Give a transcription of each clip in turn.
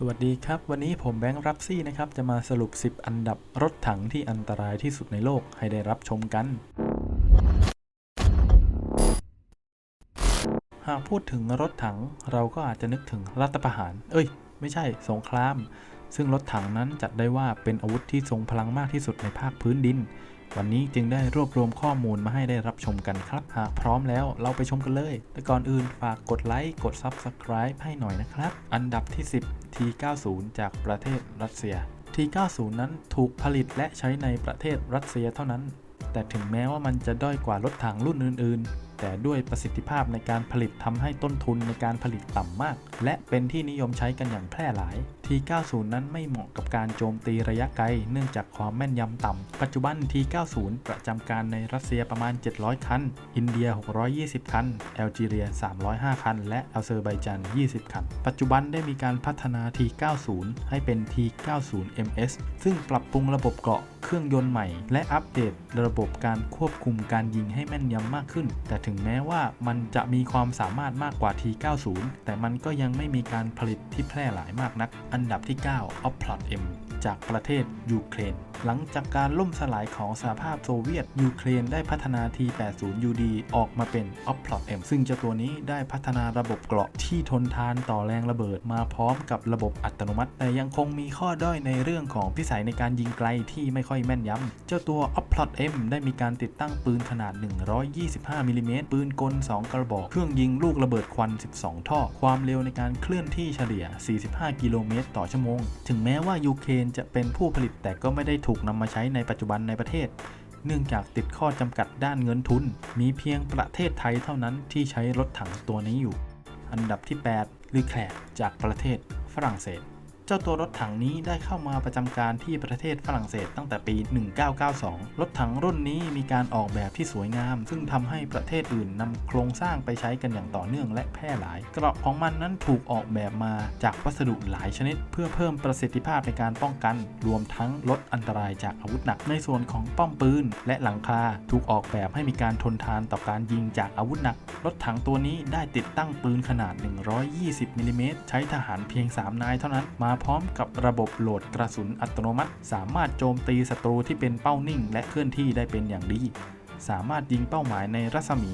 สวัสดีครับ วันนี้ผมแบงค์รับซี่นะครับ จะมาสรุป 10 อันดับรถถังที่อันตรายที่สุดในโลกให้ได้รับชมกัน หากพูดถึงรถถังเราก็อาจจะนึกถึงรัฐประหาร เอ้ย ไม่ใช่สงคราม ซึ่งรถถังนั้นจัดได้ว่าเป็นอาวุธที่ทรงพลังมากที่สุดในภาคพื้นดิน วันนี้จึงได้รวบรวมข้อมูลมาให้ได้รับชมกันครับ หากพร้อมแล้วเราไปชมกันเลย แต่ก่อนอื่นฝากกดไลค์ กด Subscribe ให้หน่อยนะครับ อันดับที่ 10 T90 จากประเทศรัสเซีย T90 นั้นถูกผลิตและใช้ในประเทศรัสเซียเท่านั้น แต่ถึงแม้ว่ามันจะด้อยกว่ารถถังรุ่นอื่น ๆ แต่ด้วยประสิทธิภาพในการผลิตทำให้ต้นทุนในการผลิตต่ำมาก และเป็นที่นิยมใช้กันอย่างแพร่หลาย T90 นั้นไม่เหมาะกับการโจมตีระยะไกล เนื่องจากความแม่นยำต่ำ ปัจจุบัน T90 ประจำการในรัสเซียประมาณ 700 คัน อินเดีย 620 คัน แอลจีเรีย 305 คัน และอัลเซอร์ไบจาน 20 คัน ปัจจุบันได้มีการพัฒนา T90 ให้เป็น T90MS ซึ่งปรับปรุงระบบเกราะเครื่องยนต์ใหม่ และอัปเดตระบบการควบคุมการยิงให้แม่นยำมากขึ้น แต่ถึงแม้ว่ามันจะมีความสามารถมากกว่า T90 แต่มันก็ยังไม่มีการผลิตที่แพร่หลายมากนักอันดับที่ 9 Oplot M จากประเทศยูเครน หลังจากการล่มสลายของสหภาพโซเวียต ยูเครนได้พัฒนา T80UD ออกมาเป็น Oplot M ซึ่งเจ้าตัวนี้ได้พัฒนาระบบเกราะที่ทนทานต่อแรงระเบิดมาพร้อมกับระบบอัตโนมัติ แต่ยังคงมีข้อด้อยในเรื่องของพิสัยในการยิงไกลที่ไม่ค่อยแม่นยำ เจ้าตัว Oplot M ได้มีการติดตั้งปืนขนาด 125มิลลิเมตรปืนกล 2 กระบอก เครื่องยิงลูกระเบิดควัน 12 ท่อ ความเร็วในการเคลื่อนที่เฉลี่ย 45 กิโลเมตรต่อชั่วโมง ถึงแม้ว่ายูเครนจะเป็นผู้ผลิตแต่ก็ไม่ได้ถูกนำมาใช้ในปัจจุบันในประเทศ เนื่องจากติดข้อจำกัดด้านเงินทุน มีเพียงประเทศไทยเท่านั้นที่ใช้รถถังตัวนี้อยู่ อันดับที่8ลือแคลจากประเทศฝรั่งเศส เจ้าตัวรถถังนี้ได้เข้ามาประจำการที่ประเทศฝรั่งเศสตั้งแต่ปี 1992 รถถังรุ่นนี้มีการออกแบบที่สวยงาม ซึ่งทำให้ประเทศอื่นนำโครงสร้างไปใช้กันอย่างต่อเนื่องและแพร่หลาย เกราะของมันนั้นถูกออกแบบมาจากวัสดุหลายชนิด เพื่อเพิ่มประสิทธิภาพในการป้องกัน รวมทั้งลดอันตรายจากอาวุธหนักในส่วนของป้อมปืน และหลังคาถูกออกแบบให้มีการทนทานต่อการยิงจากอาวุธหนัก รถถังตัวนี้ได้ติดตั้งปืนขนาด 120มิลลิเมตรใช้ทหารเพียง 3 นายเท่านั้นมาพร้อมกับระบบโหลดกระสุนอัตโนมัติ สามารถโจมตีศัตรูที่เป็นเป้านิ่ง และเคลื่อนที่ได้เป็นอย่างดี สามารถยิงเป้าหมายในรัศมี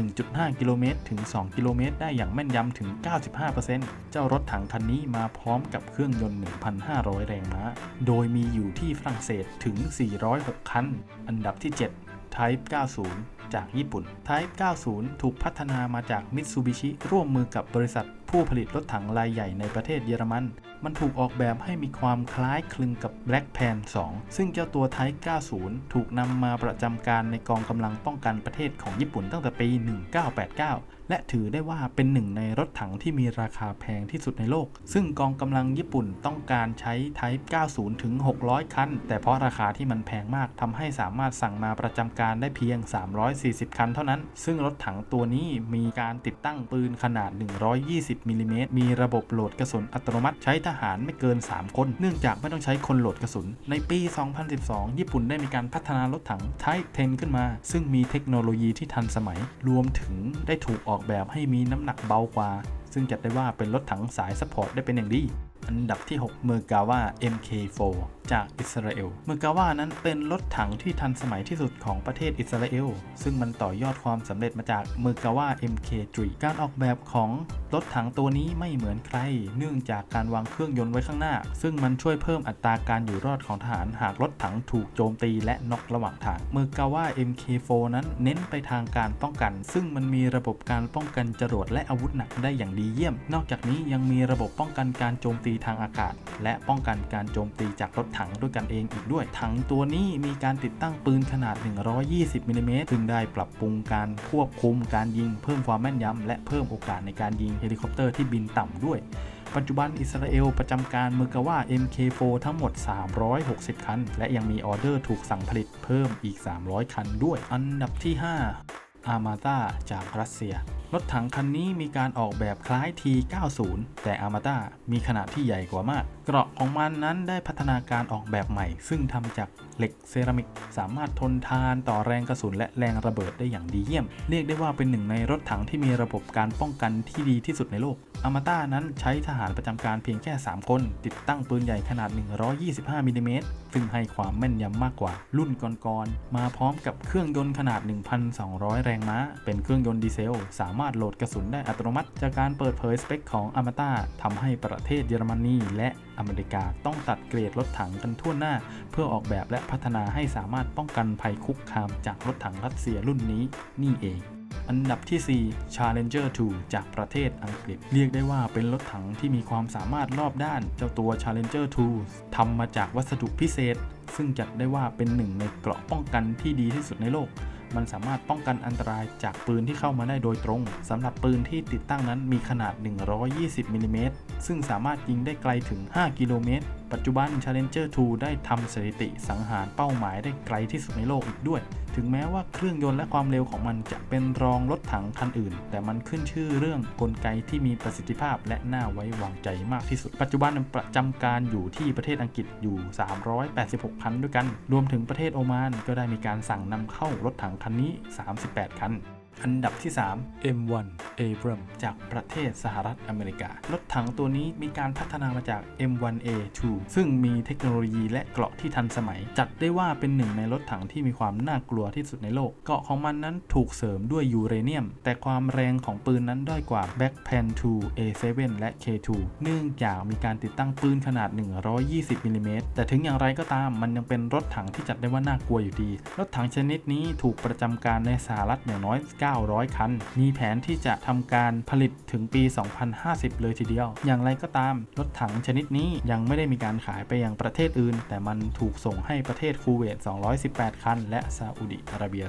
1.5 กิโลเมตรถึง 2 กิโลเมตร ได้อย่างแม่นยำถึง 95%เจ้ารถถังคันนี้มาพร้อมกับเครื่องยนต์ 1,500 แรงม้า โดยมีอยู่ที่ฝรั่งเศสถึง 406 คัน อันดับที่ 7 Type 90 จากญี่ปุ่น Type 90 ถูกพัฒนามาจาก Mitsubishi ร่วมมือกับบริษัทผู้ผลิตรถถังรายใหญ่ในประเทศเยอรมัน มันถูกออกแบบให้มีความคล้ายคลึงกับ Black Pan 2 ซึ่งเจ้าตัวไทป์90 ถูกนำมาประจำการในกองกำลังป้องกันประเทศของญี่ปุ่นตั้งแต่ปี 1989และถือได้ว่าเป็นหนึ่งในรถถังที่มีราคาแพงที่สุดในโลก ซึ่งกองกำลังญี่ปุ่นต้องการใช้ Type 90 ถึง 600 คัน แต่เพราะราคาที่มันแพงมากทำให้สามารถสั่งมาประจำการได้เพียง 340 คันเท่านั้น ซึ่งรถถังตัวนี้มีการติดตั้งปืนขนาด 120มิลลิเมตรมีระบบโหลดกระสุนอัตโนมัติใช้ทหารไม่เกิน 3 คน เนื่องจากไม่ต้องใช้คนโหลดกระสุน ในปี 2012 ญี่ปุ่นได้มีการพัฒนารถถัง Type 10 ขึ้นมา ซึ่งมีเทคโนโลยีที่ทันสมัย รวมถึงได้ถูกออกออกแบบให้มีน้ำหนักเบากว่า ซึ่งจัดได้ว่าเป็นรถถังสายสปอร์ตได้เป็นอย่างดี อันดับที่ 6 เมอร์กาว่า MK4 จากอิสราเอล เมอร์กาว่านั้นเป็นรถถังที่ทันสมัยที่สุดของประเทศอิสราเอล ซึ่งมันต่อยอดความสำเร็จมาจากเมอร์กาว่า MK3 การออกแบบของรถถังตัวนี้ไม่เหมือนใคร เนื่องจากการวางเครื่องยนต์ไว้ข้างหน้า ซึ่งมันช่วยเพิ่มอัตราการอยู่รอดของทหารหากรถถังถูกโจมตีและน็อกระหว่างทาง เมอร์กาว่า MK4 นั้นเน้นไปทางการป้องกัน ซึ่งมันมีระบบการป้องกันจรวดและอาวุธหนักได้อย่างดีเยี่ยม นอกจากนี้ยังมีระบบป้องกันการโจมตีทางอากาศ และป้องกันการโจมตีจากรถถังด้วยกันเองอีกด้วย ถังตัวนี้มีการติดตั้งปืนขนาด 120มิลลิเมตรซึ่งได้ปรับปรุงการควบคุมการยิง เพิ่มความแม่นยำและเพิ่มโอกาสในการยิงเฮลิคอปเตอร์ที่บินต่ำด้วยปัจจุบันอิสราเอลประจำการเมอร์กาว่า MK4 ทั้งหมด 360 คัน และยังมีออเดอร์ถูกสั่งผลิตเพิ่มอีก 300 คันด้วย อันดับที่ 5 อามาตาจากรัสเซีย รถถังคันนี้มีการออกแบบคล้าย T90 แต่อามาต้ามีขนาดที่ใหญ่กว่ามาก เกราะของมันนั้นได้พัฒนาการออกแบบใหม่ ซึ่งทำจากเหล็กเซรามิก สามารถทนทานต่อแรงกระสุนและแรงระเบิดได้อย่างดีเยี่ยม เรียกได้ว่าเป็นหนึ่งในรถถังที่มีระบบการป้องกันที่ดีที่สุดในโลกอามาต้านั้นใช้ทหารประจำการเพียงแค่ 3 คน ติดตั้งปืนใหญ่ขนาด 125มิลลิเมตรซึ่งให้ความแม่นยำมากกว่า รุ่นก่อนๆมาพร้อมกับเครื่องยนต์ขนาด 1,200 แรงม้า เป็นเครื่องยนต์ดีเซล สามารถโหลดกระสุนได้อัตโนมัติ จากการเปิดเผยสเปคของอามาต้าทำให้ประเทศเยอรมนีและอเมริกาต้องตัดเกรดรถถังกันทั่วหน้า เพื่อออกแบบและพัฒนาให้สามารถป้องกันภัยคุกคามจากรถถังรัสเซียรุ่นนี้นี่เอง อันดับที่ 4 Challenger 2 จากประเทศอังกฤษ เรียกได้ว่าเป็นรถถังที่มีความสามารถรอบด้าน เจ้าตัว Challenger 2ทำมาจากวัสดุพิเศษ ซึ่งจัดได้ว่าเป็นหนึ่งในเกราะป้องกันที่ดีที่สุดในโลกมันสามารถป้องกันอันตรายจากปืนที่เข้ามาได้โดยตรงสำหรับปืนที่ติดตั้งนั้นมีขนาด 120มิลลิเมตรซึ่งสามารถยิงได้ไกลถึง 5 กิโลเมตร ปัจจุบัน Challenger 2 ได้ทำสถิติสังหารเป้าหมายได้ไกลที่สุดในโลกอีกด้วย ถึงแม้ว่าเครื่องยนต์และความเร็วของมันจะเป็นรองรถถังคันอื่น แต่มันขึ้นชื่อเรื่องกลไกที่มีประสิทธิภาพและน่าไว้วางใจมากที่สุด ปัจจุบันประจำการอยู่ที่ประเทศอังกฤษอยู่ 386 คันด้วยกัน รวมถึงประเทศโอมานก็ได้มีการสั่งนำเข้ารถถังคันนี้ 38 คัน อันดับที่ 3 M1 Abram จากประเทศสหรัฐอเมริการถถังตัวนี้มีการพัฒนามาจาก M1A2 ซึ่งมีเทคโนโลยีและเกราะที่ทันสมัย จัดได้ว่าเป็นหนึ่งในรถถังที่มีความน่ากลัวที่สุดในโลก เกราะของมันนั้นถูกเสริมด้วยยูเรเนียม แต่ความแรงของปืนนั้นด้อยกว่า Black Pan 2 A7 และ K2 เนื่องจากมีการติดตั้งปืนขนาด 120มิลลิเมตรแต่ถึงอย่างไรก็ตามมันยังเป็นรถถังที่จัดได้ว่าน่ากลัวอยู่ดี รถถังชนิดนี้ถูกประจำการในสหรัฐอย่างน้อย900 คัน มีแผนที่จะทำการผลิตถึงปี 2050 เลยทีเดียว อย่างไรก็ตาม รถถังชนิดนี้ยังไม่ได้มีการขายไปยังประเทศอื่น แต่มันถูกส่งให้ประเทศคูเวต 218 คัน และซาอุดิอาระเบีย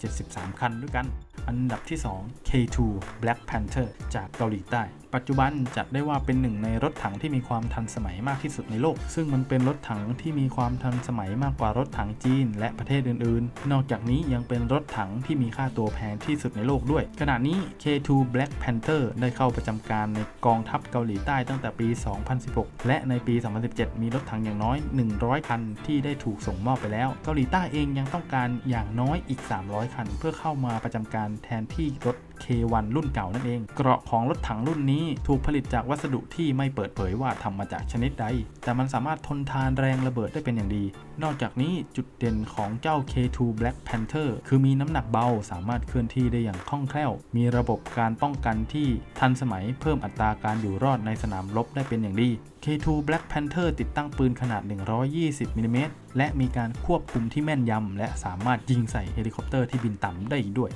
373 คันด้วยกัน อันดับที่ 2 K2 Black Panther จากเกาหลีใต้ ปัจจุบันจัดได้ว่าเป็นหนึ่งในรถถังที่มีความทันสมัยมากที่สุดในโลก ซึ่งมันเป็นรถถังที่มีความทันสมัยมากกว่ารถถังจีน และประเทศอื่นๆ นอกจากนี้ยังเป็นรถถังที่มีค่าตัวแพงที่สุดในโลกด้วย ขณะนี้ K2 Black Panther ได้เข้าประจำการในกองทัพเกาหลีใต้ตั้งแต่ปี 2016 และในปี 2017 มีรถถังอย่างน้อย 100 คันที่ได้ถูกส่งมอบไปแล้ว เกาหลีใต้เองยังต้องการอย่างน้อยอีก 300 คัน เพื่อเข้ามาประจำการแทนที่รถ K1 รุ่นเก่านั่นเอง เกราะของรถถังรุ่นนี้ถูกผลิตจากวัสดุที่ไม่เปิดเผยว่าทำมาจากชนิดใด แต่มันสามารถทนทานแรงระเบิดได้เป็นอย่างดี นอกจากนี้จุดเด่นของเจ้า K2 Black Panther คือมีน้ำหนักเบาสามารถเคลื่อนที่ได้อย่างคล่องแคล่ว มีระบบการป้องกันที่ทันสมัยเพิ่มอัตราการอยู่รอดในสนามรบได้เป็นอย่างดี K2 Black Panther ติดตั้งปืนขนาด 120มิลลิเมตรและมีการควบคุมที่แม่นยำและสามารถยิงใส่เฮลิคอปเตอร์ที่บินต่ำได้อีกด้วย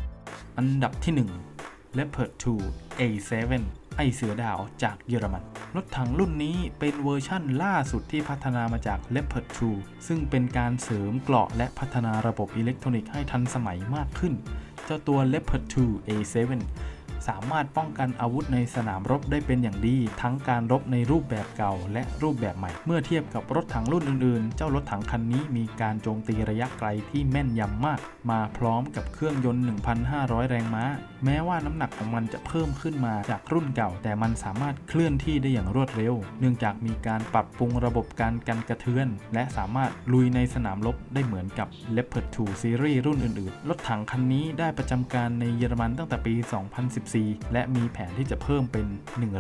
อันดับที่ 1 Leopard 2 A7 ไอเสือดาวจากเยอรมัน รถถังรุ่นนี้เป็นเวอร์ชั่นล่าสุดที่พัฒนามาจาก Leopard 2 ซึ่งเป็นการเสริมเกราะและพัฒนาระบบอิเล็กทรอนิกส์ให้ทันสมัยมากขึ้น เจ้าตัว Leopard 2 A7 สามารถป้องกันอาวุธในสนามรบได้เป็นอย่างดี ทั้งการรบในรูปแบบเก่า และรูปแบบใหม่ เมื่อเทียบกับรถถังรุ่นอื่นๆ เจ้ารถถังคันนี้มีการโจมตีระยะไกลที่แม่นยำมาก มาพร้อมกับเครื่องยนต์ 1,500 แรงม้า แม้ว่าน้ำหนักของมันจะเพิ่มขึ้นมาจากรุ่นเก่า แต่มันสามารถเคลื่อนที่ได้อย่างรวดเร็ว เนื่องจากมีการปรับปรุงระบบการกันกระเทือน และสามารถลุยในสนามรบได้เหมือนกับ Leopard 2ซีรีส์รุ่นอื่นๆ รถถังคันนี้ได้ประจำการในเยอรมันตั้งแต่ปี 2014และมีแผนที่จะเพิ่มเป็น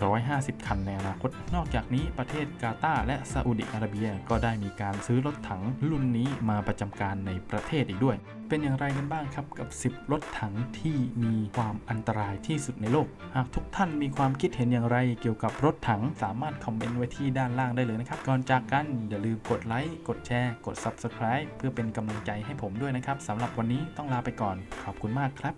150 คันในอนาคต นอกจากนี้ประเทศกาตาร์และซาอุดิอาระเบียก็ได้มีการซื้อรถถังรุ่นนี้มาประจำการในประเทศอีกด้วย เป็นอย่างไรกันบ้างครับกับ 10 รถถังที่มีความอันตรายที่สุดในโลก หากทุกท่านมีความคิดเห็นอย่างไรเกี่ยวกับรถถังสามารถคอมเมนต์ไว้ที่ด้านล่างได้เลยนะครับ ก่อนจากกันอย่าลืมกดไลค์ กดแชร์ กด Subscribe เพื่อเป็นกำลังใจให้ผมด้วยนะครับสำหรับวันนี้ต้องลาไปก่อน ขอบคุณมากครับ